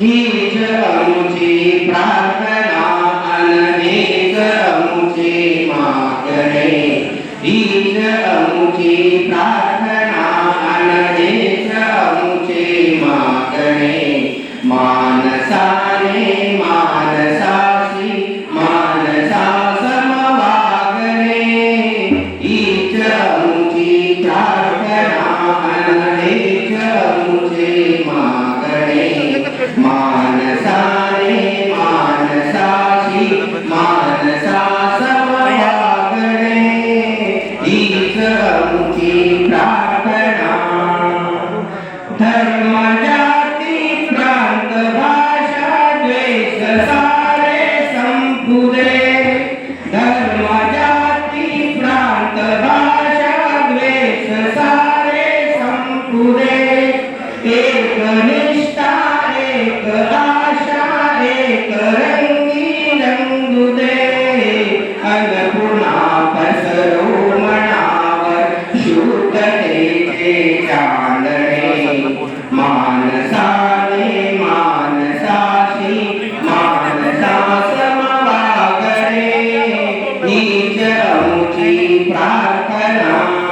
जीविचरमुचे प्रार्थना अननेक अमुचे मातरे जीविचरमुचे प्रार्थना मानसाने मानसाशी मानसा समवागणे हीच प्रार्थना। धर्म जाती प्रांत भाषा द्वेष सारे संपुदे धर्म जाती प्रांत भाषा द्वेष सारे संपुदे एक उतरे थे मानसा ने मानसा सी नीच ऊँची प्रार्थना।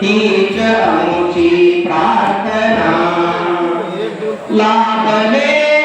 तीच अमुची प्रार्थना लाभले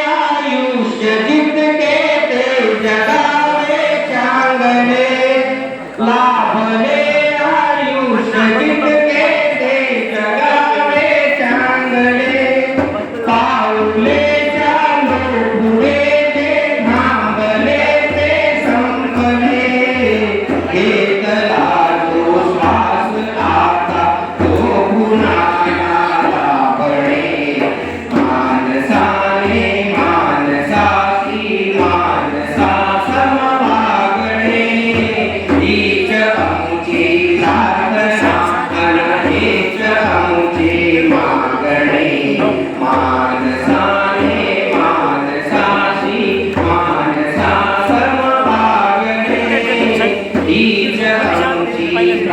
பைலட்